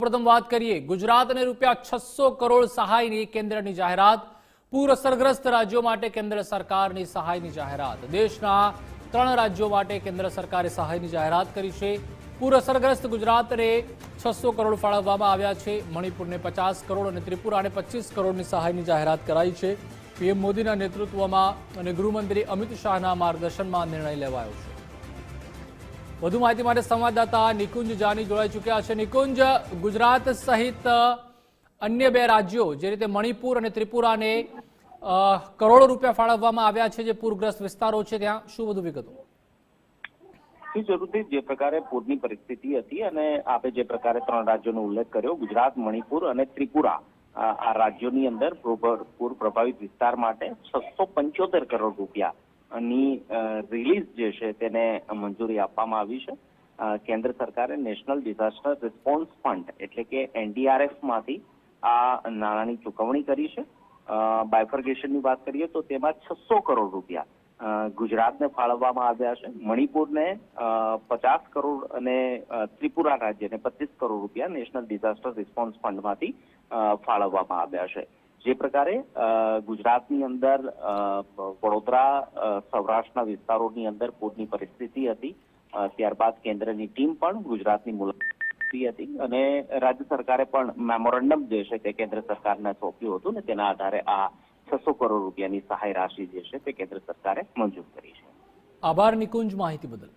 પ્રથમ વાત કરીએ, ગુજરાતને રૂપિયા છસો કરોડ સહાયની કેન્દ્રની જાહેરાત. પૂર અસરગ્રસ્ત રાજ્યો માટે કેન્દ્ર સરકારની સહાયની જાહેરાત. દેશના ત્રણ રાજ્યો માટે કેન્દ્ર સરકારે સહાયની જાહેરાત કરી છે. પૂર અસરગ્રસ્ત ગુજરાતને છસો કરોડ ફાળવવામાં આવ્યા છે. મણિપુરને પચાસ કરોડ અને ત્રિપુરાને પચીસ કરોડની સહાયની જાહેરાત કરાઈ છે. પીએમ મોદીના નેતૃત્વમાં અને ગૃહમંત્રી અમિત શાહના માર્ગદર્શનમાં નિર્ણય લેવાયો છે. વધુ માહિતી માટે સંવાદદાતા નિકુંજ જાની જોડાઈ ચૂક્યા છે. નિકુંજ, ગુજરાત સહિત, અન્ય બે રાજ્યો જે રીતે મણિપુર અને ત્રિપુરાને કરોડો રૂપિયા ફાળવવામાં આવ્યા છે જે પૂરગ્રસ્ત વિસ્તારો છે, ત્યાં શું વધુ વિગતો? જરૂરથી જે પ્રકારે પૂરની પરિસ્થિતિ હતી અને આપે જે પ્રકારે ત્રણ રાજ્યોનો ઉલ્લેખ કર્યો, ગુજરાત, મણિપુર અને ત્રિપુરા, આ રાજ્યોની અંદર પૂર પૂર પ્રભાવિત વિસ્તાર માટે છસો પંચોતેર કરોડ રૂપિયાની અ, રિલીઝ જે છે તેને મંજૂરી આપવામાં આવી છે. કેન્દ્ર સરકારે નેશનલ ડિઝાસ્ટર રિસ્પોન્સ ફંડ એટલે કે એનડીઆરએફમાંથી આ નાણાંની ચૂકવણી કરી છે. બાયફર્ગેશનની વાત કરીએ તો તેમાં છસો કરોડ રૂપિયા ગુજરાતને ફાળવવામાં આવ્યા છે. મણિપુરને પચાસ કરોડ અને ત્રિપુરા રાજ્યને પચીસ કરોડ રૂપિયા નેશનલ ડિઝાસ્ટર રિસ્પોન્સ ફંડમાંથી ફાળવવામાં આવ્યા છે. જે પ્રકારે ગુજરાતની અંદર વડોદરા સૌરાષ્ટ્રના વિસ્તારોની અંદર પૂરની પરિસ્થિતિ હતી. ત્યારબાદ કેન્દ્રની ટીમ પણ ગુજરાતની મુલાકાત હતી અને રાજ્ય સરકારે પણ મેમોરેન્ડમ જે છે તે કેન્દ્ર સરકારને સોંપ્યું હતું ને તેના આધારે આ છસો કરોડ રૂપિયાની સહાય રાશિ જે છે તે કેન્દ્ર સરકારે મંજૂર કરી છે. આભાર નિકુંજ માહિતી બદલ.